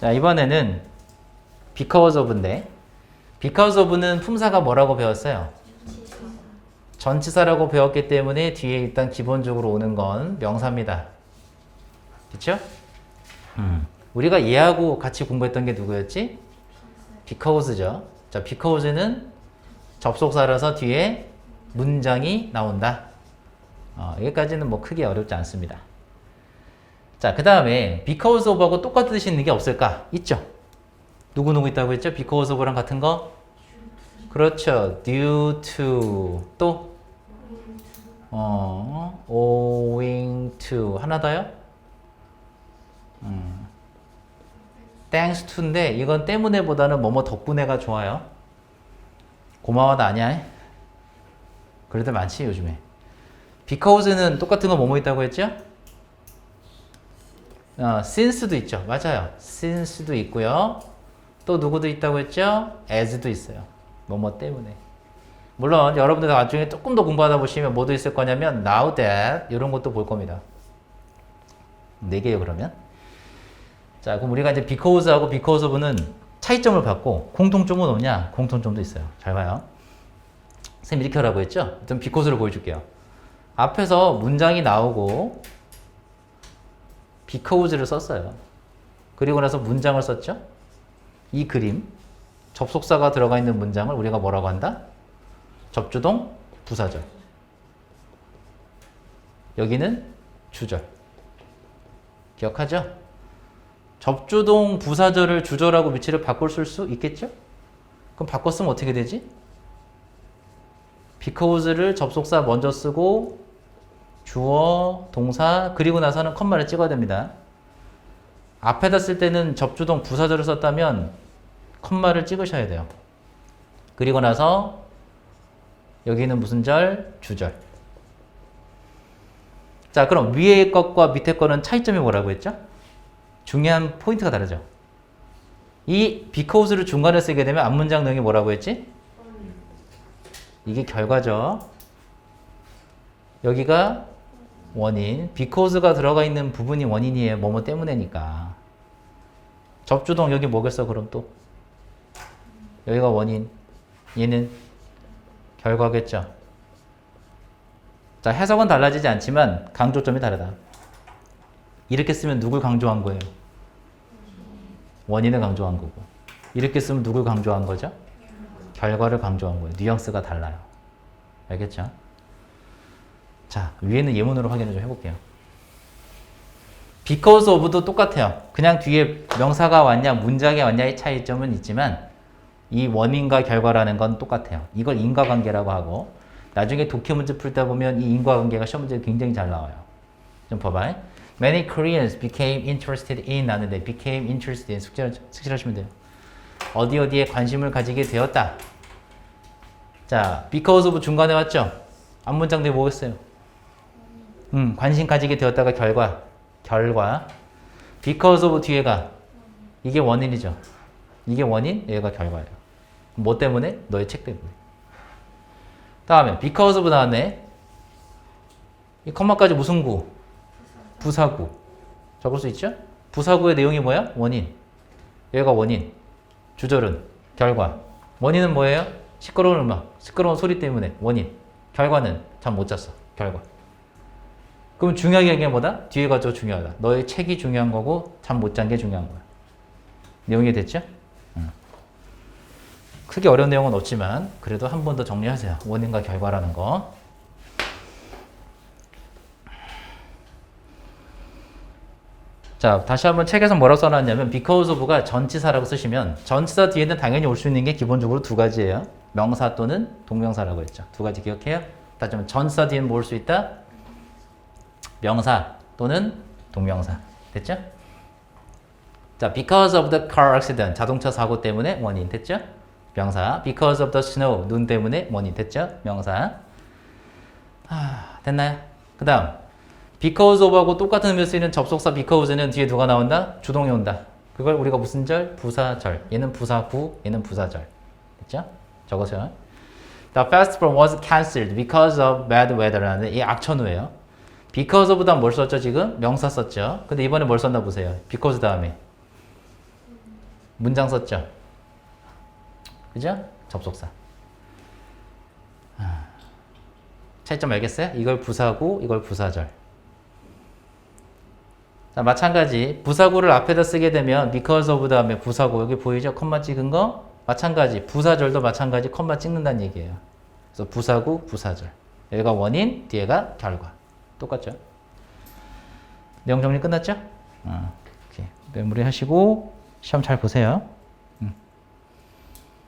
자, 이번에는 because of인데 because of는 품사가 뭐라고 배웠어요? 전치사라고 배웠기 때문에 뒤에 일단 기본적으로 오는 건 명사입니다. 그쵸? 음. 우리가 얘하고 같이 공부했던 게 누구였지? because죠. 자, because는 접속사라서 뒤에 문장이 나온다. 어, 여기까지는 뭐 크게 어렵지 않습니다. 자, 그 다음에 because of하고 똑같은 뜻이 있는 게 없을까? 있죠. 누구누구 있다고 했죠? because of랑 같은 거? 그렇죠. due to 또 어, owing to 하나 더요? 음. thanks to인데 이건 때문에보다는 뭐뭐 덕분에가 좋아요. 고마워다 아니야? 그래도 많지 요즘에. because는 똑같은 거 뭐뭐 있다고 했죠? 어, since도 있죠. 맞아요. since도 있고요. 또 누구도 있다고 했죠? as도 있어요. 뭐뭐 때문에. 물론 여러분들 나중에 조금 더 공부하다 보시면 뭐도 있을 거냐면 now that 이런 것도 볼 겁니다. 네 개요 그러면. 자 그럼 우리가 이제 because하고 because of는 차이점을 봤고 공통점은 뭐냐? 공통점도 있어요. 잘 봐요. 선생님 이렇게 하라고 했죠? 일단 because를 보여줄게요. 앞에서 문장이 나오고 because를 썼어요. 그리고 나서 문장을 썼죠? 이 그림 접속사가 들어가 있는 문장을 우리가 뭐라고 한다? 접주동 부사절. 여기는 주절. 기억하죠? 접주동 부사절을 주절하고 위치를 바꿀 수 있겠죠? 그럼 바꿨으면 어떻게 되지? because를 접속사 먼저 쓰고 주어, 동사, 그리고 나서는 컴마를 찍어야 됩니다. 앞에다 쓸 때는 접주동 부사절을 썼다면 컴마를 찍으셔야 돼요. 그리고 나서 여기는 무슨 절? 주절. 자, 그럼 위에 것과 밑에 거는 차이점이 뭐라고 했죠? 중요한 포인트가 다르죠. 이 because를 중간에 쓰게 되면 앞문장 내용이 뭐라고 했지? 이게 결과죠. 여기가 원인, because가 들어가 있는 부분이 원인이에요. 뭐뭐 때문에니까. 접주동 여기 뭐겠어? 그럼 또 여기가 원인, 얘는 결과겠죠. 자, 해석은 달라지지 않지만 강조점이 다르다. 이렇게 쓰면 누굴 강조한 거예요? 원인을 강조한 거고. 이렇게 쓰면 누굴 강조한 거죠? 결과를 강조한 거예요. 뉘앙스가 달라요. 알겠죠? 자, 위에는 예문으로 확인을 좀 해볼게요. because of도 똑같아요. 그냥 뒤에 명사가 왔냐, 문장이 왔냐의 차이점은 있지만 이 원인과 결과라는 건 똑같아요. 이걸 인과관계라고 하고 나중에 독해 문제 풀다 보면 이 인과관계가 시험 문제에 굉장히 잘 나와요. 좀 봐봐요. Many Koreans became interested in 나는데 became interested in 숙제를 숙제하시면 돼요. 어디 어디에 관심을 가지게 되었다. 자, because of 중간에 왔죠? 앞문장들이 뭐겠어요? 음, 관심 가지게 되었다가 결과, 결과. because of 뒤에가 이게 원인이죠. 이게 원인, 얘가 결과예요. 뭐 때문에? 너의 책 때문에. 다음에 because of 다음에 이 컴마까지 무슨 구? 부사구. 적을 수 있죠? 부사구의 내용이 뭐야? 원인. 얘가 원인. 주절은 결과. 원인은 뭐예요? 시끄러운 음악, 시끄러운 소리 때문에 원인. 결과는 잠 못 잤어. 결과. 그럼 중요하게 얘기한 뭐다? 뒤에가 더 중요하다. 너의 책이 중요한 거고 잠 못 잔 게 중요한 거야. 내용이 됐죠? 음. 크게 어려운 내용은 없지만 그래도 한 번 더 정리하세요. 원인과 결과라는 거. 자, 다시 한번 책에서 뭐라고 써놨냐면 because of가 전치사라고 쓰시면 전치사 뒤에는 당연히 올 수 있는 게 기본적으로 두 가지예요. 명사 또는 동명사라고 했죠. 두 가지 기억해요? 다시 한번 전치사 뒤에는 뭐 올 수 있다? 명사 또는 동명사. 됐죠? 자, because of the car accident. 자동차 사고 때문에 원인. 됐죠? 명사. because of the snow. 눈 때문에 원인. 됐죠? 명사. 아, 됐나요? 그 다음. because of하고 똑같은 의미로 쓰이는 접속사 because는 뒤에 누가 나온다? 주동이 온다. 그걸 우리가 무슨 절? 부사절. 얘는 부사구, 얘는 부사절. 됐죠? 적어서요. The festival was cancelled because of bad weather라는 이 악천후예요. Because of보다 뭘 썼죠 지금? 명사 썼죠. 근데 이번에 뭘 썼나 보세요. because 다음에 문장 썼죠? 그죠? 접속사. 아, 차이점 알겠어요? 이걸 부사고, 이걸 부사절. 자, 마찬가지. 부사구를 앞에다 쓰게 되면 because of 다음에 부사구. 여기 보이죠? 컴마 찍은 거? 마찬가지. 부사절도 마찬가지. 컴마 찍는다는 얘기예요. 그래서 부사구, 부사절. 여기가 원인, 뒤에가 결과. 똑같죠? 내용 정리 끝났죠? 어, 오케이. 메모리 하시고 시험 잘 보세요.